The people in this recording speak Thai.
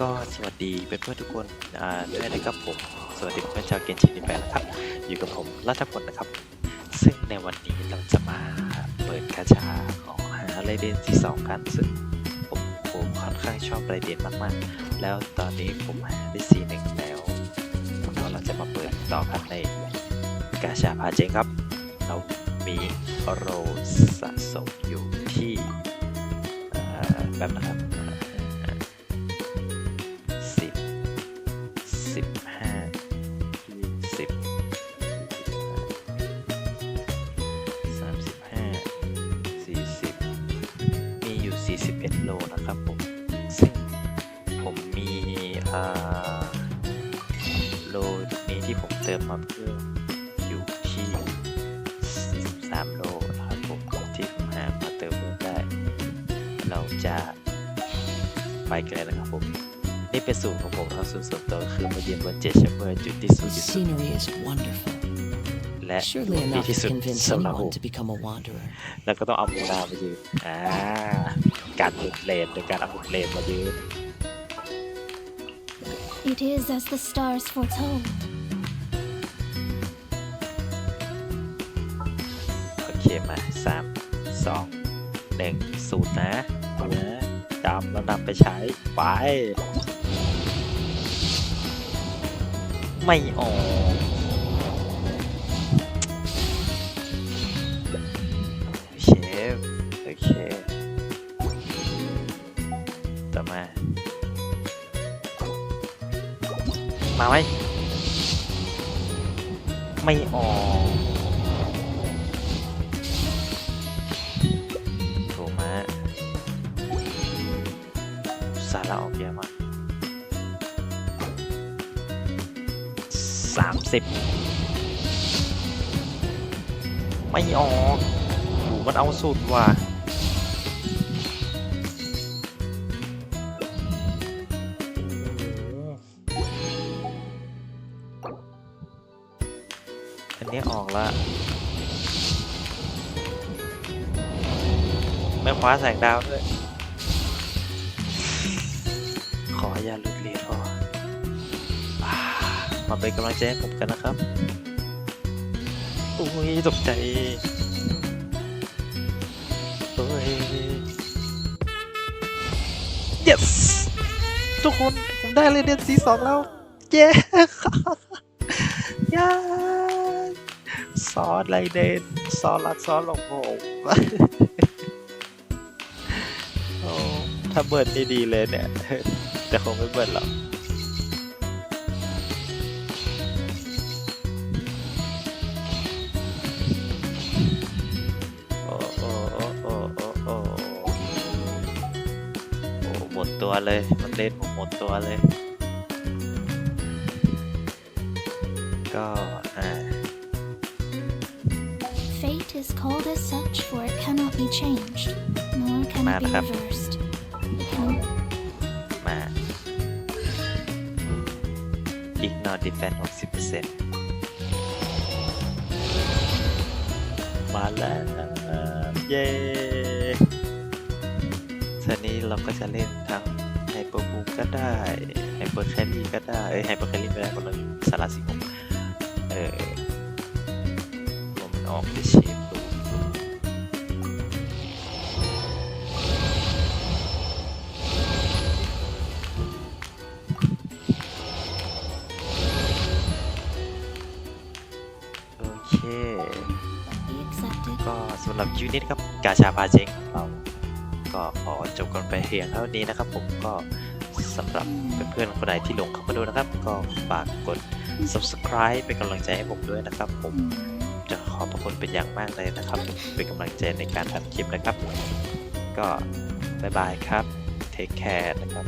ก็สวัสดีเพื่อนๆทุกคนอ่าด้วยนะครับผม สวัสดีเพื่อนชาวเกนชินแปนะครับ อยู่กับผมรัฐพลนะครับ ซึ่งในวันนี้เราจะมาเปิดกาชาของหาไรเดนที่สองกัน ซึ่งผมผมค่อนข้างชอบไรเดนมากๆ แล้วตอนนี้ผมหาได้สีหนึ่งแล้วเดี๋ยวเราจะมาเปิดต่อกันในกาชาพาเจงครับ เรามีโรสะสมอยู่ที่แบบนะครับ 41 โลนะครับผม ซึ่งผมมีโลนี้ที่ผมเติมมาเพิ่มอยู่ที่ 43 โลนะครับผมที่ผมหามาเติมเพิ่มได้ เราจะไปไกันลยนะครับผม นี่เป็นสูตรของผมครับสูตรส่วนตัวคือมาเยือนวันเจ็ดเชมเบอร์จุดที่สุดที่สุด และ Surely ดี enough ที่ to สุด convince สำหรับผม anyone to become a wanderer. แล้วก็ต้องเอามูนามายืนอ่าการหลุดเลนโดยการเอาหลุดเลนมายืน It is as the stars foretold. โอเคมาสามสองหนึ่งสูตรนะนะจำแล้วนำไปใช้ ไป ไม่ออก มา มาไหมไม่ออกโถมาสาระออกเยอะมากสามสิบไม่ออกโหมันเอาสุดว่ะ อันนี้ออกละไม่คว้าแสงดาวด้วย ขออย่าหลุดเลนพอมาเป็นกำลังใจให้ผมกันนะครับ โอ้ยตกใจเฮ้ย yes ทุกคน ผมได้เลยเดนซีสองแล้ว เย้ย้ ซอสไรเดนซอสรักซอสหลงผมโอ้ถ้าเบิร์ดนี่ดีเลยเนี่ย แต่คงไม่เบิร์ดหรอกโอ้โอ้โอ้โอ้โอ้โอ้โอ้หมดตัวเลย มันเล่นผมหมดตัวเลย ก็อ่า Fate is called as such, for it cannot be changed, nor can it be Madam. reversed. Count มาอีกนอดีแฟนหกสิบเปอร์เซ็นต์มาแล้วเย้ทีนี้เราก็จะเล่นทั้งไฮเปอร์บูก็ได้ไฮเปอร์แคลรี่ก็ได้เอ้ยไฮเปอร์แคลรี่ไม่ได้เพราะเราอยู่สาราสิบหกเออผมมันออกไปเช ก็สำหรับคลิปนี้นะครับกาชาพาเจ๊งเรา ก็ขอจบกันไปเพียงเท่านี้นะครับ ผมก็สำหรับเพื่อนๆคนไหนที่หลงเข้ามาดูนะครับ ก็ฝากกด subscribe เป็นกำลังใจให้ผมด้วยนะครับ ผมจะขอบพระคุณเป็นอย่างมากเลยนะครับ เป็นกำลังใจในการทำคลิปนะครับ ก็บายบายครับ เทคแคร์นะครับ